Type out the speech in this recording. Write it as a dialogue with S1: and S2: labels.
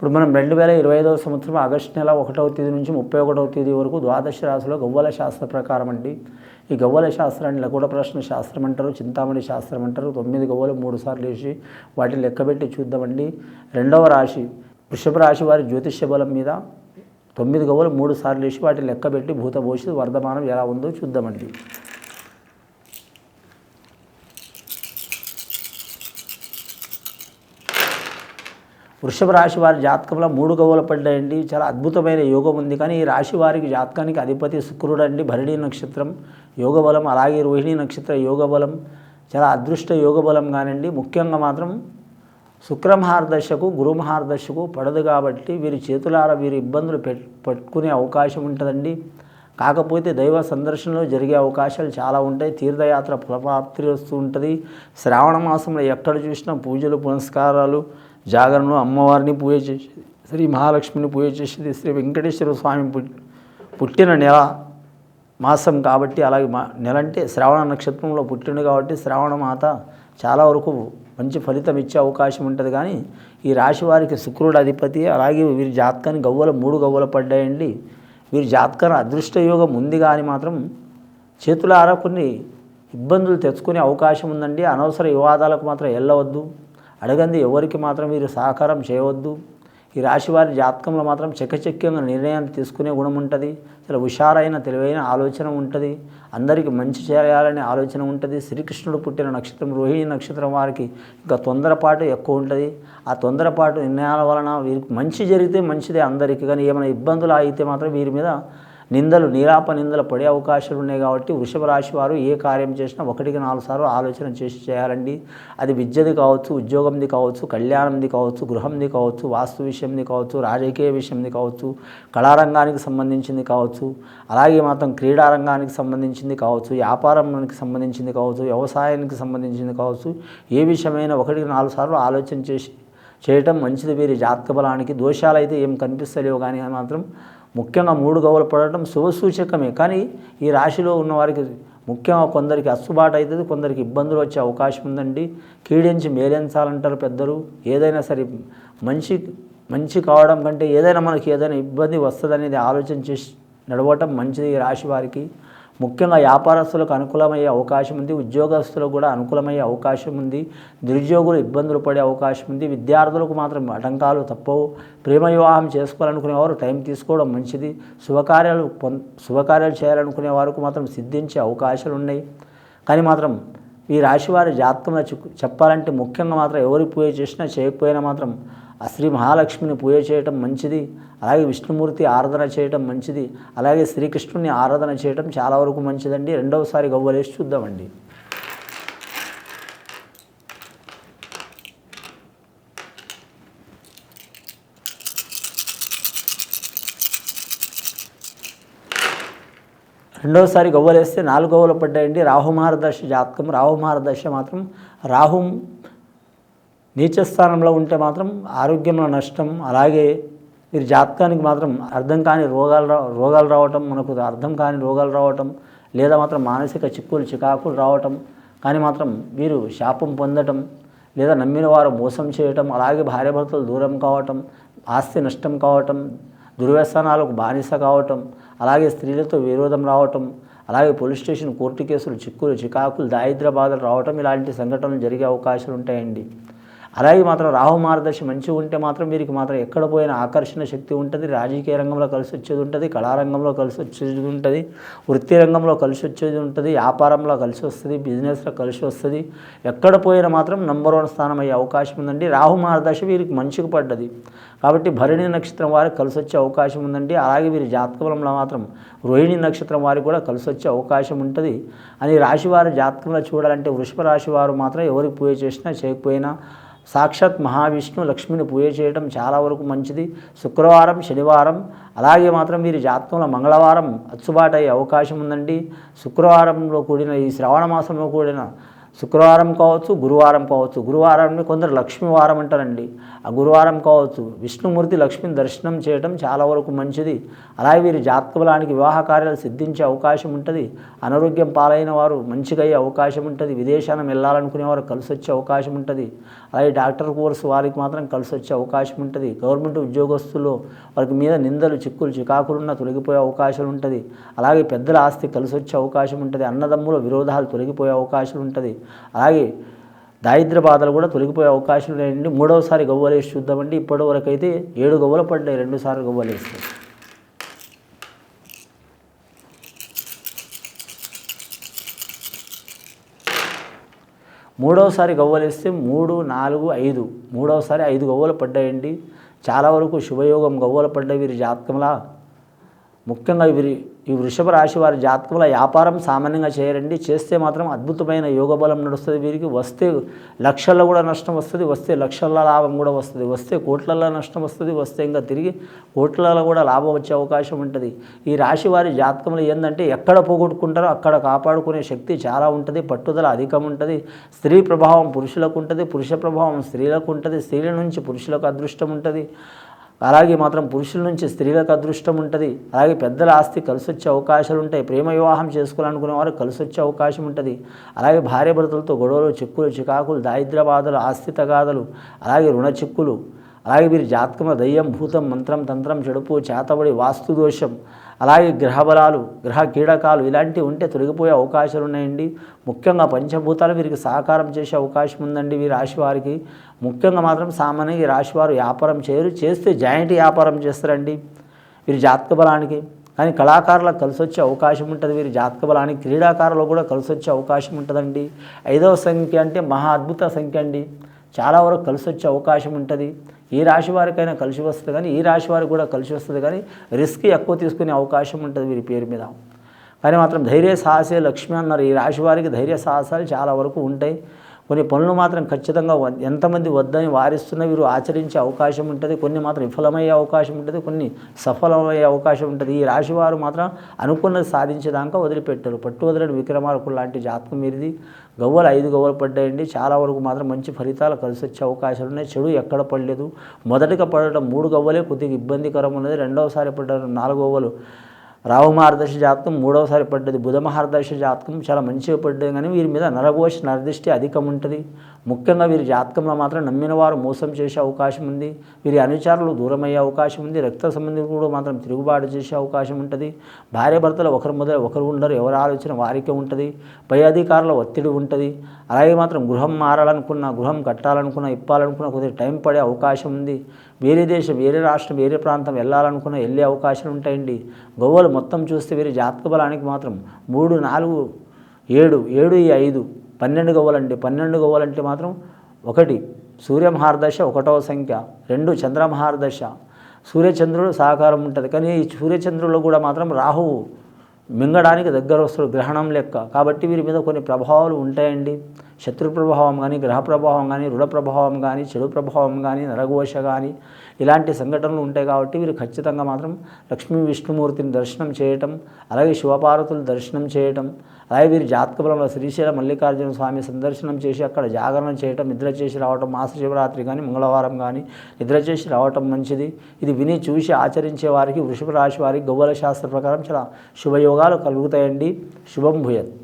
S1: ఇప్పుడు మనం రెండు వేల ఇరవై ఐదవ సంవత్సరం ఆగస్టు నెల ఒకటవ తేదీ నుంచి ముప్పై ఒకటవ తేదీ వరకు ద్వాదశ రాశిలో గవ్వల శాస్త్ర ప్రకారం అండి. ఈ గవ్వల శాస్త్రాన్ని లకుట ప్రశ్న శాస్త్రం అంటారు చింతామణి శాస్త్రం అంటారు. తొమ్మిది గవ్వలు మూడు సార్లు వేసి వాటిని లెక్కబెట్టి చూద్దామండి. రెండవ రాశి వృషభ రాశి వారి జ్యోతిష్య బలం మీద తొమ్మిది గవ్వలు మూడు సార్లు వేసి వాటిని లెక్కబెట్టి భూత భవిష్యత్తు వర్ధమానం ఎలా ఉందో చూద్దామండి. వృషభ రాశి వారి జాతకంలో మూడు గవ్వలు పడ్డాయండి. చాలా అద్భుతమైన యోగం ఉంది. కానీ ఈ రాశి వారికి జాతకానికి అధిపతి శుక్రుడు అండి. భరణి నక్షత్రం యోగ బలం అలాగే రోహిణి నక్షత్ర యోగ బలం చాలా అదృష్ట యోగ బలం కానండి. ముఖ్యంగా మాత్రం శుక్రమహారదశకు గురుమహారదశకు పడదు కాబట్టి వీరి చేతులార వీరి ఇబ్బందులు పెట్ పట్టుకునే అవకాశం ఉంటుందండి. కాకపోతే దైవ సందర్శనలో జరిగే అవకాశాలు చాలా ఉంటాయి. తీర్థయాత్ర ఫలప్రాప్తి వస్తూ ఉంటుంది. శ్రావణ మాసంలో ఎక్కడ చూసినా పూజలు పునస్కారాలు జాగరణలో అమ్మవారిని పూజ చేసేది శ్రీ మహాలక్ష్మిని పూజ చేసేది శ్రీ వెంకటేశ్వర స్వామి పుట్టిన నెల మాసం కాబట్టి అలాగే మా నెల అంటే శ్రావణ నక్షత్రంలో పుట్టిండు కాబట్టి శ్రావణ మాత చాలా వరకు మంచి ఫలితం ఇచ్చే అవకాశం ఉంటుంది. కానీ ఈ రాశి వారికి శుక్రుడు అధిపతి అలాగే వీరి జాతకాన్ని గవ్వలు మూడు గవ్వలు పడ్డాయండి. వీరి జాతకాన్ని అదృష్టయోగం ఉంది కానీ మాత్రం చేతులారా కొన్ని ఇబ్బందులు తెచ్చుకునే అవకాశం ఉందండి. అనవసర వివాదాలకు మాత్రం వెళ్ళవద్దు అడగంది ఎవరికి మాత్రం మీరు సహకారం చేయవద్దు. ఈ రాశి వారి జాతకంలో మాత్రం చకచక్యంగా నిర్ణయాన్ని తీసుకునే గుణం ఉంటుంది. చాలా హుషారైన తెలివైన ఆలోచన ఉంటుంది. అందరికీ మంచి చేయాలనే ఆలోచన ఉంటుంది. శ్రీకృష్ణుడు పుట్టిన నక్షత్రం రోహిణి నక్షత్రం వారికి ఇంకా తొందరపాటు ఎక్కువ ఉంటుంది. ఆ తొందరపాటు నిర్ణయాల వలన వీరికి మంచి జరిగితే మంచిదే. అందరికీ కానీ ఏమైనా ఇబ్బందులు అయితే మాత్రం వీరి మీద నిందలు నిరాప నిందలు పడే అవకాశాలు ఉన్నాయి కాబట్టి వృషభ రాశి వారు ఏ కార్యం చేసినా ఒకటికి నాలుగు సార్లు ఆలోచన చేసి చేయాలండి. అది విద్యది కావచ్చు ఉద్యోగంది కావచ్చు కళ్యాణంది కావచ్చు గృహంది కావచ్చు వాస్తు విషయంది కావచ్చు రాజకీయ విషయంది కావచ్చు కళారంగానికి సంబంధించింది కావచ్చు అలాగే మాత్రం క్రీడారంగానికి సంబంధించింది కావచ్చు వ్యాపారానికి సంబంధించింది కావచ్చు వ్యవసాయానికి సంబంధించింది కావచ్చు ఏ విషయమైనా ఒకటికి నాలుగు సార్లు ఆలోచన చేసి చేయటం మంచిది. వీరి జాతక బలానికి దోషాలు అయితే ఏం కనిపిస్తలేవు కానీ మాత్రం ముఖ్యంగా మూడు గవ్వలు పడటం శుభసూచకమే. కానీ ఈ రాశిలో ఉన్న వారికి ముఖ్యంగా కొందరికి అస్సుబాటు అవుతుంది కొందరికి ఇబ్బందులు వచ్చే అవకాశం ఉందండి. కీడించి మేలెంచాలంటారు పెద్దలు. ఏదైనా సరే మంచి మంచి కావడం కంటే ఏదైనా మనకి ఏదైనా ఇబ్బంది వస్తుంది అనేది ఆలోచన చేసి నడవటం మంచిది ఈ రాశి వారికి. ముఖ్యంగా వ్యాపారస్తులకు అనుకూలమయ్యే అవకాశం ఉంది ఉద్యోగస్తులకు కూడా అనుకూలమయ్యే అవకాశం ఉంది నిరుద్యోగులు ఇబ్బందులు పడే అవకాశం ఉంది విద్యార్థులకు మాత్రం ఆటంకాలు తప్పవు. ప్రేమ వివాహం చేసుకోవాలనుకునేవారు టైం తీసుకోవడం మంచిది. శుభకార్యాలు పొం శుభకార్యాలు చేయాలనుకునే వారికి మాత్రం సిద్ధించే అవకాశాలు ఉన్నాయి. కానీ మాత్రం ఈ రాశి వారి జాతకంలో చెప్- చెప్పాలంటే ముఖ్యంగా మాత్రం ఎవరి పూజ చేసినా చేయకపోయినా మాత్రం ఆ శ్రీ మహాలక్ష్మిని పూజ చేయటం మంచిది అలాగే విష్ణుమూర్తి ఆరాధన చేయటం మంచిది అలాగే శ్రీకృష్ణుని ఆరాధన చేయటం చాలా వరకు మంచిదండి. రెండవసారి గవ్వలేసి చూద్దామండి. రెండవసారి గవ్వలేస్తే నాలుగు గవ్వలు పడ్డాయండి. రాహుమహారదశ జాతకం రాహుమహారదశ మాత్రం రాహు నీచస్థానంలో ఉంటే మాత్రం ఆరోగ్యంలో నష్టం అలాగే మీరు జాతకానికి మాత్రం అర్థం కాని రోగాలు రోగాలు రావటం మనకు అర్థం కాని రోగాలు రావటం లేదా మాత్రం మానసిక చిక్కులు చికాకులు రావటం కానీ మాత్రం వీరు శాపం పొందటం లేదా నమ్మిన వారు మోసం చేయటం అలాగే భార్యాభర్తలు దూరం కావటం ఆస్తి నష్టం కావటం దుర్వ్యసనాలకు బానిస కావటం అలాగే స్త్రీలతో విరోధం రావటం అలాగే పోలీస్ స్టేషన్ కోర్టు కేసులు చిక్కులు చికాకులు దారిద్ర బాధలు రావటం ఇలాంటి సంఘటనలు జరిగే అవకాశాలు ఉంటాయండి. అలాగే మాత్రం రాహు మార్గదర్శి మంచిగా ఉంటే మాత్రం వీరికి మాత్రం ఎక్కడ పోయిన ఆకర్షణ శక్తి ఉంటుంది. రాజకీయ రంగంలో కలిసి వచ్చేది ఉంటుంది కళారంగంలో కలిసి వచ్చేది ఉంటుంది వృత్తి రంగంలో కలిసి వచ్చేది ఉంటుంది వ్యాపారంలో కలిసి వస్తుంది బిజినెస్లో కలిసి వస్తుంది. ఎక్కడ పోయినా మాత్రం నంబర్ వన్ స్థానం అయ్యే అవకాశం ఉందండి. రాహు మార్గదర్శి వీరికి మంచిగా పడ్డది. కాబట్టి భరణి నక్షత్రం వారికి కలిసి వచ్చే అవకాశం ఉందండి. అలాగే వీరి జాతకంలో మాత్రం రోహిణి నక్షత్రం వారికి కూడా కలిసి వచ్చే అవకాశం ఉంటుంది. అని రాశివారి జాతకంలో చూడాలంటే వృషభ రాశి వారు మాత్రం ఎవరికి పూజ చేసినా చేయకపోయినా సాక్షాత్ మహావిష్ణు లక్ష్మిని పూజ చేయడం చాలా వరకు మంచిది. శుక్రవారం శనివారం అలాగే మాత్రం వీరి జాతకంలో మంగళవారం అచ్చుబాటు అయ్యే అవకాశం ఉందండి. శుక్రవారంలో కూడిన ఈ శ్రావణ మాసంలో కూడిన శుక్రవారం కావచ్చు గురువారం కావచ్చు. గురువారాన్ని కొందరు లక్ష్మీవారం అంటారండి. ఆ గురువారం కావచ్చు విష్ణుమూర్తి లక్ష్మిని దర్శనం చేయడం చాలా వరకు మంచిది. అలాగే వీరి జాతకులానికి వివాహ కార్యాలు సిద్ధించే అవకాశం ఉంటుంది. అనారోగ్యం పాలైన వారు మంచిగా అయ్యే అవకాశం ఉంటుంది. విదేశానం వెళ్ళాలనుకునే వారు కలిసి వచ్చే అవకాశం ఉంటుంది. అలాగే డాక్టర్ కోర్సు వారికి మాత్రం కలిసి వచ్చే అవకాశం ఉంటుంది. గవర్నమెంట్ ఉద్యోగస్తులు వారికి మీద నిందలు చిక్కులు చికాకులున్న తొలగిపోయే అవకాశం ఉంటుంది. అలాగే పెద్దల ఆస్తి కలిసి వచ్చే అవకాశం ఉంటుంది. అన్నదమ్ముల విరోధాలు తొలగిపోయే అవకాశం ఉంటుంది. అలాగే దారిద్ర బాధలు కూడా తొలగిపోయే అవకాశం లేదండి మూడవసారి గవ్వలేసి చూద్దామండి. ఇప్పటి వరకు అయితే ఏడు గవ్వలు పడ్డాయి రెండుసార్లు గవ్వలేస్తే మూడవసారి గవ్వలేస్తే మూడు నాలుగు ఐదు. మూడవసారి ఐదు గవ్వలు పడ్డాయండి. చాలా వరకు శుభయోగం గవ్వలు పడ్డాయి వీరి జాతకంలా. ముఖ్యంగా వీరి ఈ వృషభ రాశి వారి జాతకంలో వ్యాపారం సామాన్యంగా చేయరండి చేస్తే మాత్రం అద్భుతమైన యోగ బలం నడుస్తుంది వీరికి. వస్తే లక్షల్లో కూడా నష్టం వస్తుంది వస్తే లక్షల లాభం కూడా వస్తుంది వస్తే కోట్లలో నష్టం వస్తుంది వస్తే ఇంకా తిరిగి కోట్లలో కూడా లాభం వచ్చే అవకాశం ఉంటుంది. ఈ రాశి వారి జాతకంలో ఏంటంటే ఎక్కడ పోగొట్టుకుంటారో అక్కడ కాపాడుకునే శక్తి చాలా ఉంటుంది పట్టుదల అధికం ఉంటుంది. స్త్రీ ప్రభావం పురుషులకు ఉంటుంది పురుష ప్రభావం స్త్రీలకు ఉంటుంది స్త్రీల నుంచి పురుషులకు అదృష్టం ఉంటుంది. అలాగే మాత్రం పురుషుల నుంచి స్త్రీలకు అదృష్టం ఉంటుంది. అలాగే పెద్దల ఆస్తి కలిసి వచ్చే అవకాశాలు ఉంటాయి. ప్రేమ వివాహం చేసుకోవాలనుకునే వారు కలిసి వచ్చే అవకాశం ఉంటుంది. అలాగే భార్యభర్తలతో గొడవలు చిక్కులు చికాకులు దారిద్ర బాధలు ఆస్తి తగాదలు అలాగే రుణ చిక్కులు అలాగే వీరి జాతకమ దయ్యం భూతం మంత్రం తంత్రం చెడుపు చేతబడి వాస్తు దోషం అలాగే గ్రహబలాలు గ్రహ కీడకాలు ఇలాంటివి ఉంటే తొలగిపోయే అవకాశాలు ఉన్నాయండి. ముఖ్యంగా పంచభూతాలు వీరికి సహకారం చేసే అవకాశం ఉందండి వీరి రాశి వారికి. ముఖ్యంగా మాత్రం సామాన్యంగా ఈ రాశి వారు వ్యాపారం చేయరు చేస్తే జాయింట్ వ్యాపారం చేస్తారండి వీరి జాతక బలానికి. కానీ కళాకారులకు కలిసి వచ్చే అవకాశం ఉంటుంది వీరి జాతక బలానికి. క్రీడాకారులకు కూడా కలిసి వచ్చే అవకాశం ఉంటుందండి. ఐదవ సంఖ్య అంటే మహా అద్భుత సంఖ్య అండి. చాలా వరకు కలిసి వచ్చే అవకాశం ఉంటుంది. ఏ రాశి వారికైనా కలిసి వస్తుంది కానీ ఈ రాశి వారికి కూడా కలిసి వస్తుంది కానీ రిస్క్ ఎక్కువ తీసుకునే అవకాశం ఉంటుంది వీరి పేరు మీద. కానీ మాత్రం ధైర్య సాహసే లక్ష్మి అన్నారు. ఈ రాశి వారికి ధైర్య సాహసాలు చాలా వరకు ఉంటాయి. కొన్ని పనులు మాత్రం ఖచ్చితంగా ఎంతమంది వద్దని వారిస్తున్న వీరు ఆచరించే అవకాశం ఉంటుంది కొన్ని మాత్రం విఫలమయ్యే అవకాశం ఉంటుంది కొన్ని సఫలమయ్యే అవకాశం ఉంటుంది. ఈ రాశి వారు మాత్రం అనుకున్నది సాధించేదాకా వదిలిపెట్టారు. పట్టు వదలని విక్రమార్కులు లాంటి జాతకం మీరిది. గవ్వలు ఐదు గవ్వలు పడ్డాయండి. చాలా వరకు మాత్రం మంచి ఫలితాలు కలిసి వచ్చే అవకాశాలు ఉన్నాయి. చెడు ఎక్కడ పడలేదు. మొదటిగా పడటం మూడు గవ్వలే కొద్దిగా ఇబ్బందికరం ఉన్నది రెండవసారి పడడం నాలుగు గవ్వలు. రాహు మహర్దశ జాతకం మూడవసారి పడ్డది బుధ జాతకం చాలా మంచిగా పడ్డది కానీ వీరి మీద నరఘోష నరదృష్టి అధికం ఉంటుంది. ముఖ్యంగా వీరి జాతకంలో మాత్రం నమ్మిన వారు మోసం చేసే అవకాశం ఉంది. వీరి అనుచారులు దూరమయ్యే అవకాశం ఉంది. రక్త సంబంధికులు మాత్రం తిరుగుబాటు చేసే అవకాశం ఉంటుంది. భార్యభర్తలు ఒకరి మొదలు ఒకరు ఉండరు. ఎవరి ఆలోచన వారికే ఉంటుంది. పై అధికారుల ఒత్తిడి ఉంటుంది. అలాగే మాత్రం గృహం మారాలనుకున్న గృహం కట్టాలనుకున్న ఇప్పాలనుకున్న కొద్దిగా టైం పడే అవకాశం ఉంది. వేరే దేశం వేరే రాష్ట్రం వేరే ప్రాంతం వెళ్ళాలనుకున్న వెళ్ళే అవకాశాలు ఉంటాయండి. గోవలు మొత్తం చూస్తే వీరి జాతక బలానికి మాత్రం మూడు నాలుగు ఏడు ఏడు ఈ ఐదు పన్నెండు గవ్వలండి పన్నెండు గవ్వలంటే మాత్రం ఒకటి సూర్యమహారదశ ఒకటవ సంఖ్య. రెండు చంద్రమహారదశ. సూర్యచంద్రుడు సహకారం ఉంటుంది. కానీ ఈ సూర్యచంద్రుల్లో కూడా మాత్రం రాహువు మింగడానికి దగ్గర వస్తాడు గ్రహణం లెక్క. కాబట్టి వీరి మీద కొన్ని ప్రభావాలు ఉంటాయండి. శత్రు ప్రభావం కానీ గ్రహ ప్రభావం కానీ రుణ ప్రభావం కానీ చెడు ప్రభావం కానీ నరఘోష కానీ ఇలాంటి సంఘటనలు ఉంటాయి కాబట్టి వీరు ఖచ్చితంగా మాత్రం లక్ష్మీ విష్ణుమూర్తిని దర్శనం చేయటం అలాగే శివపార్వతులు దర్శనం చేయటం అలాగే వీరి జాతక బలంలో శ్రీశైల మల్లికార్జున స్వామి సందర్శనం చేసి అక్కడ జాగరణ చేయటం నిద్ర చేసి రావటం మాస శివరాత్రి కానీ మంగళవారం కానీ నిద్ర చేసి రావటం మంచిది. ఇది విని చూసి ఆచరించే వారికి వృషభ రాశి వారికి గౌవల శాస్త్ర ప్రకారం చాలా శుభయోగాలు కలుగుతాయండి. శుభం భూయత్.